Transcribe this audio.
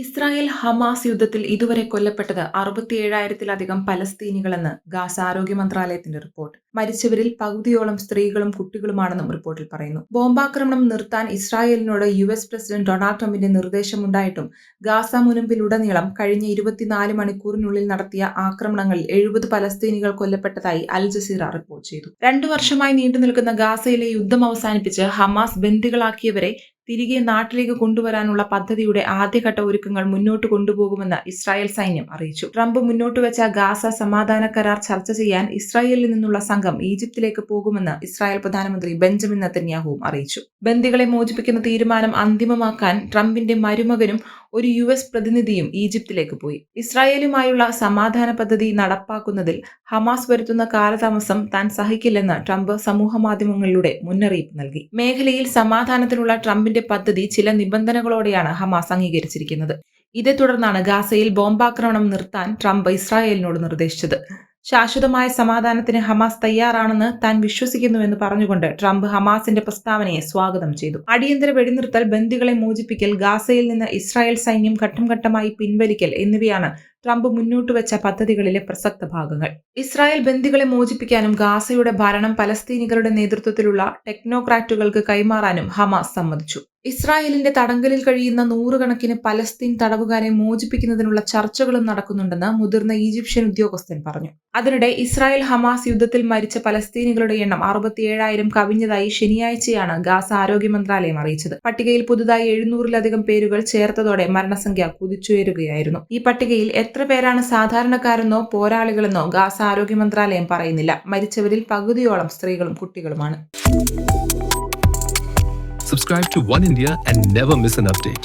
Israel Hamas യുദ്ധത്തിൽ ഇതുവരെ കൊല്ലപ്പെട്ടത് അറുപത്തിയേഴായിരത്തിലധികം പലസ്തീനികളെന്ന് ഗാസ ആരോഗ്യ മന്ത്രാലയത്തിന്റെ റിപ്പോർട്ട്. മരിച്ചവരിൽ പകുതിയോളം സ്ത്രീകളും കുട്ടികളുമാണെന്നും റിപ്പോർട്ടിൽ പറയുന്നു. ബോംബാക്രമണം നിർത്താൻ ഇസ്രായേലിനോട് യു എസ് പ്രസിഡന്റ് ഡൊണാൾഡ് ട്രംപിന്റെ നിർദ്ദേശമുണ്ടായിട്ടും ഗാസ മുനമ്പിലുടനീളം കഴിഞ്ഞ ഇരുപത്തിനാല് മണിക്കൂറിനുള്ളിൽ നടത്തിയ ആക്രമണങ്ങളിൽ എഴുപത് പലസ്തീനികൾ കൊല്ലപ്പെട്ടതായി അൽ ജസീറ റിപ്പോർട്ട് ചെയ്തു. രണ്ടു വർഷമായി നീണ്ടുനിൽക്കുന്ന ഗാസയിലെ യുദ്ധം അവസാനിപ്പിച്ച് ഹമാസ് ബന്ദികളാക്കിയവരെ തിരികെ നാട്ടിലേക്ക് കൊണ്ടുവരാനുള്ള പദ്ധതിയുടെ ആദ്യഘട്ട ഒരുക്കങ്ങൾ മുന്നോട്ട് കൊണ്ടുപോകുമെന്ന് ഇസ്രായേൽ സൈന്യം അറിയിച്ചു. ട്രംപ് മുന്നോട്ട് വെച്ച ഗാസ സമാധാന കരാർ ചർച്ച ചെയ്യാൻ ഇസ്രായേലിൽ നിന്നുള്ള സംഘം ഈജിപ്തിലേക്ക് പോകുമെന്ന് ഇസ്രായേൽ പ്രധാനമന്ത്രി ബെഞ്ചമിൻ നത്തന്യാഹുവും അറിയിച്ചു. ബന്ദികളെ മോചിപ്പിക്കുന്ന തീരുമാനം അന്തിമമാക്കാൻ ട്രംപിന്റെ മരുമകനും ഒരു യു എസ് പ്രതിനിധിയും ഈജിപ്തിലേക്ക് പോയി. ഇസ്രായേലുമായുള്ള സമാധാന പദ്ധതി നടപ്പാക്കുന്നതിൽ ഹമാസ് വരുത്തുന്ന കാലതാമസം താൻ സഹിക്കില്ലെന്ന് ട്രംപ് സമൂഹമാധ്യമങ്ങളിലൂടെ മുന്നറിയിപ്പ് നൽകി. മേഖലയിൽ സമാധാനത്തിനുള്ള ട്രംപിന്റെ പദ്ധതി ചില നിബന്ധനകളോടെയാണ് ഹമാസ് അംഗീകരിച്ചിരിക്കുന്നത്. ഇതേ തുടർന്നാണ് ഗാസയിൽ ബോംബാക്രമണം നിർത്താൻ ട്രംപ് ഇസ്രായേലിനോട് നിർദ്ദേശിച്ചത്. ശാശ്വതമായ സമാധാനത്തിന് ഹമാസ് തയ്യാറാണെന്ന് താൻ വിശ്വസിക്കുന്നുവെന്ന് പറഞ്ഞുകൊണ്ട് ട്രംപ് ഹമാസിന്റെ പ്രസ്താവനയെ സ്വാഗതം ചെയ്തു. അടിയന്തര വെടിനിർത്തൽ ബന്ദികളെ മോചിപ്പിക്കൽ ഗാസയിൽ നിന്ന് ഇസ്രായേൽ സൈന്യം ഘട്ടം ഘട്ടമായി പിൻവലിക്കൽ എന്നിവയാണ് ട്രംപ് മുന്നോട്ട് വെച്ച പദ്ധതികളിലെ പ്രസക്ത ഭാഗങ്ങൾ. ഇസ്രായേൽ ബന്ദികളെ മോചിപ്പിക്കാനും ഗാസയുടെ ഭരണം പലസ്തീനികളുടെ നേതൃത്വത്തിലുള്ള ടെക്നോക്രാറ്റുകൾക്ക് കൈമാറാനും ഹമാസ് സമ്മതിച്ചു. ഇസ്രായേലിന്റെ തടങ്കലിൽ കഴിയുന്ന നൂറുകണക്കിന് പലസ്തീൻ തടവുകാരെ മോചിപ്പിക്കുന്നതിനുള്ള ചർച്ചകളും നടക്കുന്നുണ്ടെന്ന് മുതിർന്ന ഈജിപ്ഷ്യൻ ഉദ്യോഗസ്ഥൻ പറഞ്ഞു. അതിനിടെ ഇസ്രായേൽ ഹമാസ് യുദ്ധത്തിൽ മരിച്ച പലസ്തീനികളുടെ എണ്ണം അറുപത്തിയേഴായിരം കവിഞ്ഞതായി ശനിയാഴ്ചയാണ് ഗാസ ആരോഗ്യ മന്ത്രാലയം അറിയിച്ചത്. പട്ടികയിൽ പുതുതായി എഴുന്നൂറിലധികം പേരുകൾ ചേർത്തതോടെ മരണസംഖ്യ കുതിച്ചുയരുകയായിരുന്നു. ഈ പട്ടികയിൽ എത്ര പേരാണ് സാധാരണക്കാരെന്നോ പോരാളികളെന്നോ ഗാസ ആരോഗ്യ മന്ത്രാലയം പറയുന്നില്ല മരിച്ചവരിൽ പകുതിയോളം സ്ത്രീകളും കുട്ടികളുമാണ് Subscribe to One India and never miss an update.